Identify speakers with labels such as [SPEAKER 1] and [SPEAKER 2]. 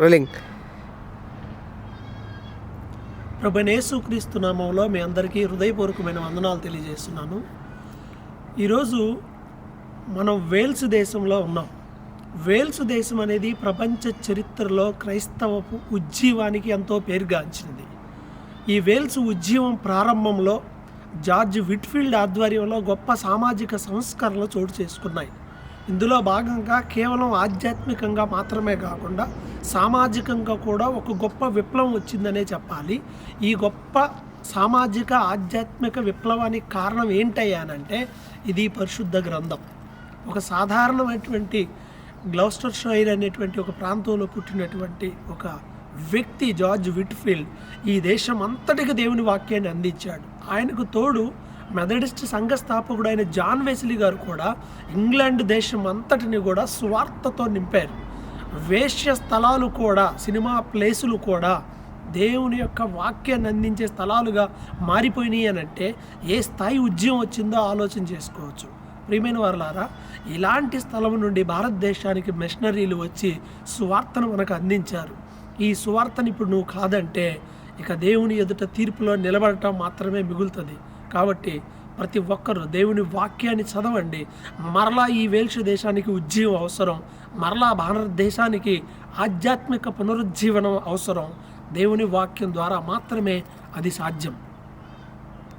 [SPEAKER 1] Rolling
[SPEAKER 2] ప్రభనేసుక్రీస్తు నామంలో మీ అందరికీ హృదయపూర్వకమైన వందనాలు తెలియజేస్తున్నాను. ఈరోజు మనం వేల్స్ దేశంలో ఉన్నాం. వేల్స్ దేశం అనేది ప్రపంచ చరిత్రలో క్రైస్తవపు ఉజ్జీవానికి ఎంతో పేరుగాంచినది ఈ వేల్స్ ఉజ్జీవం ప్రారంభంలో జార్జ్ విట్ఫీల్డ్ ఆధ్వర్యంలో గొప్ప సామాజిక సంస్కరణలు చోటు చేసుకున్నాయి. ఇందులో భాగంగా కేవలం ఆధ్యాత్మికంగా మాత్రమే కాకుండా సామాజికంగా కూడా ఒక గొప్ప విప్లవం వచ్చిందనే చెప్పాలి. ఈ గొప్ప సామాజిక ఆధ్యాత్మిక విప్లవానికి కారణం ఏంటయ్యానంటే ఇది పరిశుద్ధ గ్రంథం. ఒక సాధారణమైనటువంటి గ్లౌస్టర్ షైర్ అనేటువంటి ఒక ప్రాంతంలో పుట్టినటువంటి ఒక వ్యక్తి జార్జ్ విట్ఫీల్డ్ ఈ దేశం అంతటికి దేవుని వాక్యాన్ని అందించాడు. ఆయనకు తోడు మెథడిస్ట్ సంఘ స్థాపకుడైన జాన్ వెస్లీ గారు కూడా ఇంగ్లాండ్ దేశం అంతటిని కూడా స్వార్థతో నింపారు. వేశ్య స్థలాలు కూడా సినిమా ప్లేసులు కూడా దేవుని యొక్క వాక్యాన్ని అందించే స్థలాలుగా మారిపోయినాయి అని అంటే ఏ స్థాయి ఉద్యమం వచ్చిందో ఆలోచన చేసుకోవచ్చు. ప్రియమైన వారులారా ఇలాంటి స్థలం నుండి భారతదేశానికి మిషనరీలు వచ్చి సువార్తను మనకు అందించారు. ఈ సువార్తను ఇప్పుడు నువ్వు కాదంటే ఇక దేవుని ఎదుట తీర్పులో నిలబడటం మాత్రమే మిగులుతుంది. కాబట్టి ప్రతి ఒక్కరూ దేవుని వాక్యాన్ని చదవండి. మరలా ఈ వేల్ష దేశానికి ఉజ్జీవం అవసరం. మరలా భారతదేశానికి ఆధ్యాత్మిక పునరుజ్జీవనం అవసరం. దేవుని వాక్యం ద్వారా మాత్రమే అది సాధ్యం.